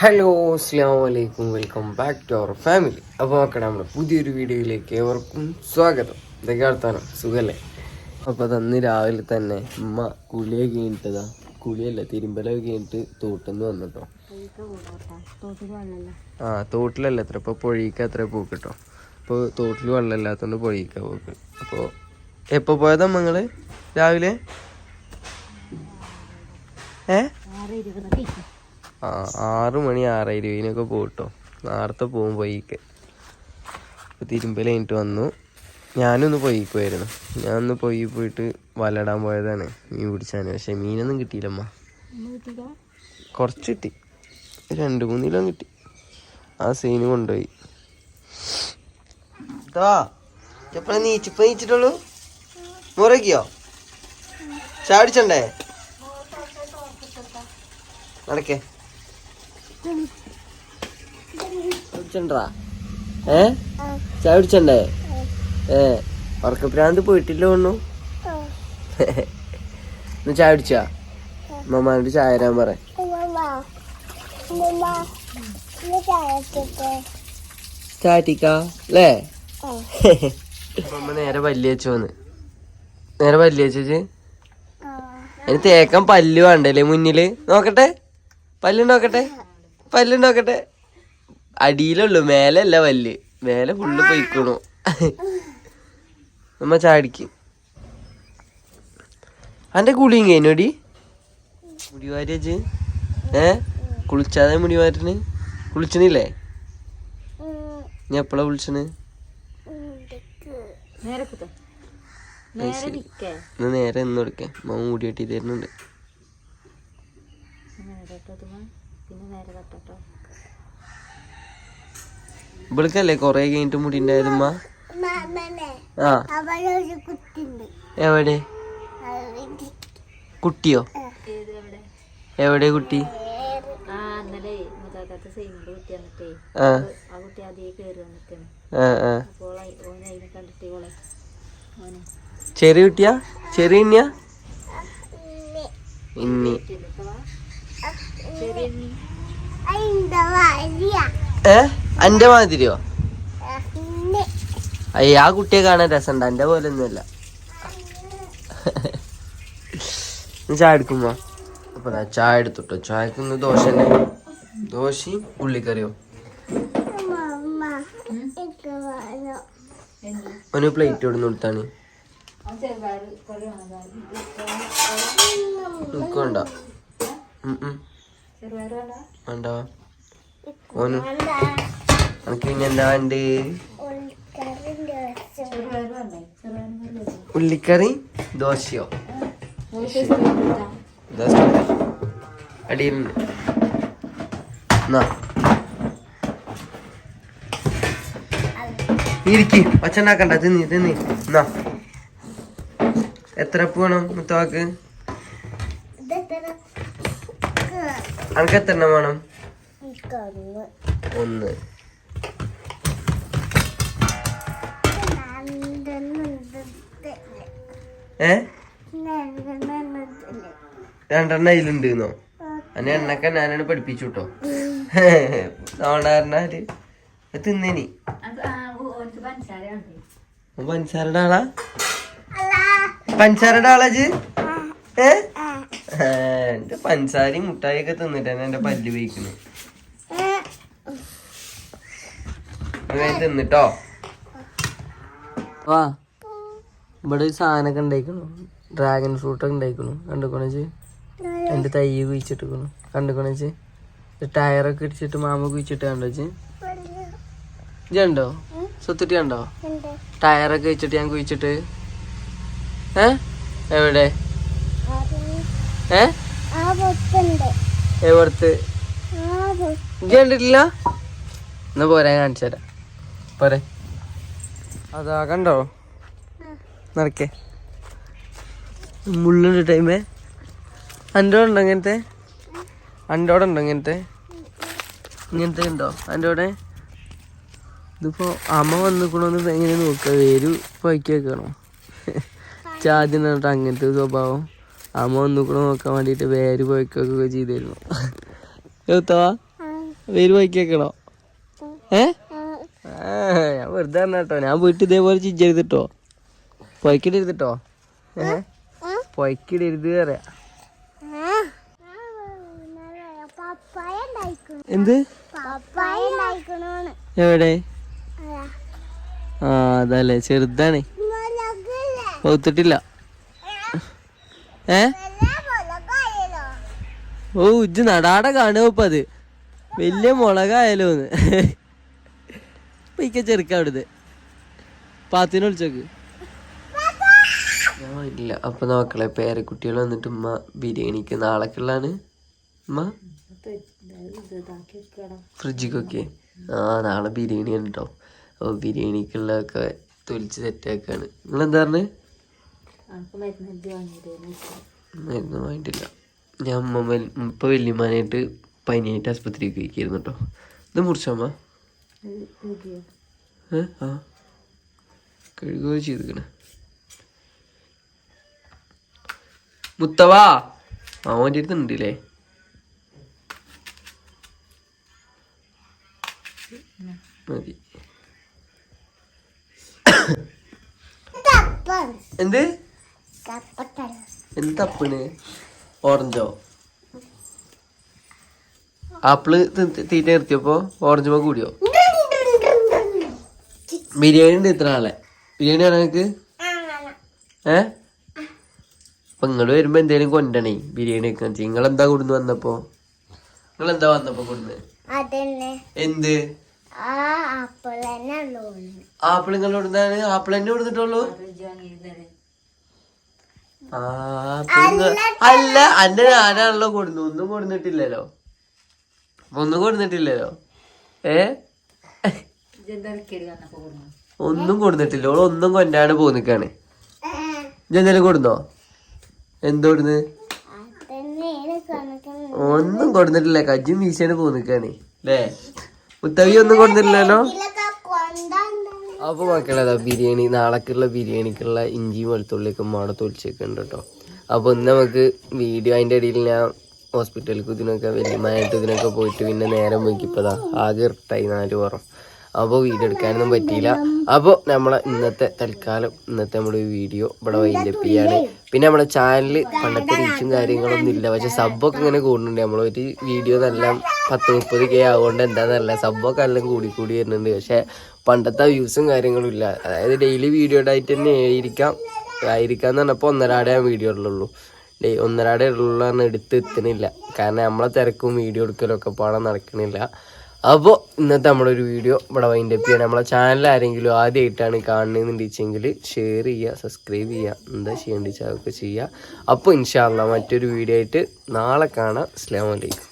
Hello അസ്സാം വലൈക്കും welcome back to our family അപ്പോൾ നോക്കണം നമ്മുടെ പുതിയൊരു വീഡിയോയിലേക്ക് ഏവർക്കും സ്വാഗതം. ഇതൊക്കെ വർത്താനം? അപ്പോൾ തന്ന് രാവിലെ തന്നെ ഉമ്മ കുളിയൊക്കെ കഴിഞ്ഞിട്ടതാ കുളിയല്ല തിരുമ്പലൊക്കെ കഴിഞ്ഞിട്ട് തോട്ടിന്ന് വന്നിട്ടോ. ആ തോട്ടിലല്ല എത്ര ഇപ്പോൾ പൊഴിക്ക അത്ര കിട്ടോ അപ്പോൾ തോട്ടിൽ വെള്ളമില്ലാത്തതുകൊണ്ട് പൊഴിക്ക പൂക്ക്. അപ്പോൾ എപ്പോൾ പോയതാ നിങ്ങൾ രാവിലെ? ഏ? ആ ആറ് മണി ആറ് ഇരുപതിനൊക്കെ പോട്ടോ. നേരത്തെ പോകും പോയിക്ക് അപ്പോൾ തിരുമ്പൽ കഴിഞ്ഞിട്ട് വന്നു. ഞാനൊന്ന് പൊയ്ക്കുമായിരുന്നു ഞാൻ ഒന്ന് പോയി പോയിട്ട് വലടാൻ പോയതാണ് മീൻ പിടിച്ചാൽ പക്ഷെ മീനൊന്നും കിട്ടിയില്ലമ്മ. കുറച്ച് കിട്ടി രണ്ട് മൂന്ന് കിലോ കിട്ടി. ആ സീന് കൊണ്ടുപോയി. എപ്പോഴാ നീച്ചിപ്പോ നീച്ചിട്ടുള്ളൂ? മുറക്കിയോ ചാടിച്ചണ്ടേ നടക്കേ. കുടിച്ചണ്ടാ? ഏ? ചായ കുടിച്ചണ്ടേ? ഏ ഉറക്കപ്രാന്ത് പോയിട്ടില്ല ഒന്നു ഒന്ന് ചായ കുടിച്ചാ? മമ്മാനോട് ചായ തരാൻ പറ. ചാറ്റിക്കാ അല്ലേ മമ്മ നേരെ പല്ലിയച്ചു വന്ന് നേരെ പല്ലിയച്ചു അതിന് തേക്കാൻ പല്ല് വേണ്ടല്ലേ മുന്നിൽ? നോക്കട്ടെ? പല്ല് നോക്കട്ടെ? പല്ല് നോക്കട്ടെ അടിയിലുള്ളു അല്ല പല്ല്. മേലെ ഫുള്ള് പൊയ്ക്കണു. നമ്മ ചാടിക്ക്. അന്റെ കുളിയും കഴിഞ്ഞോടി മുടി വാരിയച്ച്. ഏ? കുളിച്ചാതെ മുടി മാറ്റണ് കുളിച്ചണില്ലേ? നീ എപ്പോഴാ വിളിച്ചണ് ഇന്ന് നേരെ ഇന്ന് കൊടുക്കേ. മൂടി മുടി വെട്ടി തരുന്നുണ്ട് ഇവൾക്കല്ലേ കൊറേ കഴിഞ്ഞിട്ട് മുടി ഉണ്ടായതുമ്മ ആ. അവളൊരു കുട്ടിണ്ട് എവിടെ? കുട്ടിയോ? എവിടെ കുട്ടി? ചെറിയ കുട്ടിയാ? ചെറിയ ഇന്നിയാ ഇന്നി ചെറിയ ഏ? അന്റെ മാതിരിയോ? അയ്യ ആ കുട്ടിയെ കാണാൻ രസമുണ്ട്. അന്റെ പോലെ ഒന്നുമല്ല നീ ചായ എടുക്കുമ്പോ? അപ്പൊ ചായ എടുത്തുട്ടോ. ചായക്ക് ഇന്ന് ദോശ തന്നെ ദോശയും ഉള്ളിക്കറിയോ. ഒരു പ്ലേറ്റ് ഇവിടുന്ന് കൊടുത്താണ്? എനിക്ക് വേണ്ട. എനിക്ക് പിന്നെ എന്താ ഉള്ളിക്കറി ദോശയോ? ദോശ അടിയിലുണ്ട് എന്നാ ഇരിക്ക്. ഒച്ചണ്ടാക്കണ്ട തിന്നി തിന്നി. എന്നാ എത്ര അപ്പ് വേണം മുത്തവാക്ക്? അനക്ക് എത്ര എണ്ണം വേണം? ഒന്ന്. ഏ? രണ്ടെണ്ണം അതിലുണ്ട് എന്നോ അന്നെ എണ്ണക്ക ഞാനാണ് പഠിപ്പിച്ചു കേട്ടോ അതുകൊണ്ടായിരുന്നാൽ തിന്നേനി. പഞ്ചസാരയുടെ ആളാ? പഞ്ചസാരയുടെ ആളാജ് ഏ? എന്റെ എന്റെ പഞ്ചസാരയും മുട്ടായിയൊക്കെ തിന്നിട്ടാണ് എന്റെ പല്ല് വീക്കണ് തിന്നിട്ടോ? വാ. ഇവിടെ ഒരു സാധനമൊക്കെ ഉണ്ടായിക്കണു. ഡ്രാഗൺ ഫ്രൂട്ട് ഒക്കെ ഉണ്ടായിക്കണു. കണ്ടുക്കണച്ച് എന്റെ തൈ കുഴിച്ചിട്ടിക്കണു കണ്ടുക്കണച്ച് ടയറൊക്കെ ഇടിച്ചിട്ട് മാമ കുഴിച്ചിട്ട് കണ്ടുവച്ച് ഇജുണ്ടോ സ്വത്തിട്ട് കണ്ടോ? ടയറൊക്കെ വെച്ചിട്ട് ഞാൻ കുഴിച്ചിട്ട്. ഏ? എവിടെ? ഏ? എവിടത്ത്? ഇജ്ജ് കണ്ടിട്ടില്ല? എന്നാ പോരാ കാണിച്ചു തരാം പോരെ. അതാ കണ്ടോ? നടക്കേ. മുള്ളുണ്ട് ടൈമേ അന്റോടുണ്ടോ ഇങ്ങനത്തെ? അന്റോടുണ്ടോ ഇങ്ങനത്തെ? ഇങ്ങനത്തെ ഉണ്ടോ? അന്റോടെ? ഇതിപ്പോ അമ്മ വന്നിക്കണോന്ന് എങ്ങനെ നോക്കുക വേര് പൈക്കി വെക്കണോ? ചാദ്യം എന്നിട്ട് അങ്ങനത്തെ സ്വഭാവം. അമ്മ വന്നിക്കണോ നോക്കാൻ വേണ്ടിയിട്ട് വേര് പൊയ്ക്കൊക്കെ ചെയ്തിരുന്നു. എത്താ? വേര് ആ, ഞാൻ വെറുതെ കേട്ടോ. ഞാൻ പോയിട്ട് ഇതേപോലെ ചിജ്ജരുതിട്ടോ പൊയ്ക്കിടരുതിട്ടോ ഏ? പൊയ്ക്കിടരുത് പറയാ. എന്ത്? എവിടെ? ആ അതല്ലേ. ചെറുതാണ്. മുളകില്ലേ പൗത്തിട്ടില്ല ഏ? ഓ ഇജ്ജ് നടാടെ കാണുക ഇപ്പൊ വലിയ മുളകായാലോന്ന് പൈക്ക ചെറുക്ക അവിടുത്തെ പാത്തിനെ വിളിച്ചോക്ക്. ഞാൻ ഇല്ല അപ്പൊ നോക്കളെ പേരക്കുട്ടികൾ വന്നിട്ട് ഉമ്മ ബിരിയാണിക്ക് നാളേക്കുള്ളാണ് ഉമ്മ? ഫ്രിഡ്ജിക്കൊക്കെ. ആ നാളെ ബിരിയാണി ആണ് കേട്ടോ അപ്പോൾ ബിരിയാണിക്കുള്ളതൊക്കെ തൊലിച്ച് സെറ്റാക്കാണ്. നിങ്ങൾ എന്താ പറഞ്ഞേ മരുന്ന് വാങ്ങിട്ടില്ല വാങ്ങിയിട്ടില്ല. ഞാൻ ഉമ്മ ഇപ്പൊ വല്യമാനായിട്ട് പനിയായിട്ട് ആസ്പത്രി പോയിക്കായിരുന്നു കേട്ടോ ഇത് മുറിച്ചമ്മ ആ. കഴുകുകയോ ചെയ്തിക്കണേ മുത്തവാ. മാമന്റെ അടുത്ത് ഉണ്ടല്ലേ മതി. എന്ത്? എന്ത് തപ്പണ്? ഓറഞ്ചോ? ആപ്പിൾ തീറ്റ നിർത്തിയപ്പോ ഓറഞ്ച് മ കൂടിയോ? ബിരിയാണി ഉണ്ട് ഇത്ര ആളെ ബിരിയാണി ആണോ നിനക്ക്? ഏ? അപ്പൊ നിങ്ങൾ വരുമ്പോ എന്തേലും കൊണ്ടണേ ബിരിയാണി ഒക്കെ. നിങ്ങൾ എന്താ കൊടുന്ന് വന്നപ്പോ നിങ്ങൾ എന്താ? വന്നപ്പോ കൊടുന്ന് എന്ത് ആപ്പിൾ നിങ്ങൾ കൊടുത്താണ് ആപ്പിൾ തന്നെ കൊടുത്തിട്ടുള്ളൂ അല്ല അന്റെ ഞാനാണല്ലോ കൊടുന്നു ഒന്നും കൊടുന്നിട്ടില്ലല്ലോ ഒന്നും കൊടുന്നിട്ടില്ലല്ലോ ഏ? ഒന്നും കൊടുത്തിട്ടില്ല ഓൾ ഒന്നും കൊണ്ടാണ് പോന്നിക്കാണ്. ഇതെന്തായാലും കൊടുന്നോ? എന്തോടുന്ന് ഒന്നും കൊടുത്തിട്ടില്ല കജ്ജും വീശാണ് പോന്നിക്കാണ്. അല്ലേ മുത്തവി ഒന്നും കൊടുത്തിട്ടില്ലല്ലോ അപ്പൊ മക്കളതാ ബിരിയാണി. നാളേക്കുള്ള ബിരിയാണിക്കുള്ള ഇഞ്ചി വെളുത്തുള്ളിയൊക്കെ മാട തൊളിച്ചൊക്കെ കേട്ടോ അപ്പൊ ഇന്ന് നമുക്ക് വീഡിയോ അതിന്റെ ഇടയിൽ ഞാൻ ഹോസ്പിറ്റലിലേക്ക് ഇതിനൊക്കെ വലിയമായിട്ട് ഇതിനൊക്കെ പോയിട്ട് പിന്നെ നേരം നോക്കിയപ്പോതാ ആകെ ഇരട്ടായി നാല് പുറം അപ്പോൾ വീഡിയോ എടുക്കാനൊന്നും പറ്റിയില്ല. അപ്പോൾ നമ്മളെ ഇന്നത്തെ തൽക്കാലം ഇന്നത്തെ നമ്മുടെ വീഡിയോ ഇവിടെ വൈൻഡപ്പ് ചെയ്യാണ്. പിന്നെ നമ്മുടെ ചാനൽ പണ്ടത്തെ റീച്ചും കാര്യങ്ങളൊന്നും ഇല്ല. പക്ഷെ സബ്ബൊക്കെ ഇങ്ങനെ കൂടുന്നുണ്ട്. നമ്മളൊരു വീഡിയോ നല്ല പത്ത് മുപ്പത് കെ ആവുകൊണ്ട് എന്താണെന്നല്ല സബ്ബൊക്കെ എല്ലാം കൂടി കൂടി വരുന്നുണ്ട്. പക്ഷെ പണ്ടത്തെ വ്യൂസും കാര്യങ്ങളും ഇല്ല. അതായത് ഡെയിലി വീഡിയോ ആയിട്ട് തന്നെ ആയിരിക്കാം. ആയിരിക്കാം എന്ന് പറഞ്ഞപ്പോൾ ഒന്നരാടെ വീഡിയോ ഉള്ളൂ ഡേ ഒന്നരാടെ ഉള്ള എടുത്ത് എത്തുന്നില്ല കാരണം നമ്മളെ തിരക്കും വീഡിയോ എടുക്കലൊക്കെ പാടാൻ നടക്കണില്ല. അപ്പോൾ ഇന്നത്തെ നമ്മുടെ ഒരു വീഡിയോ ഇവിടെ വൈൻഡ് അപ്പ് ചെയ്യാൻ നമ്മളെ ചാനൽ ആരെങ്കിലും ആദ്യമായിട്ടാണ് കാണുന്നതെന്നുണ്ടെങ്കിൽ ഷെയർ ചെയ്യുക സബ്സ്ക്രൈബ് ചെയ്യുക എന്താ ചെയ്യേണ്ടി വെച്ചാൽ അതൊക്കെ ചെയ്യുക. അപ്പോൾ ഇൻഷാല്ല മറ്റൊരു വീഡിയോ ആയിട്ട് നാളെ കാണാം. അസ്ലാമലൈക്കും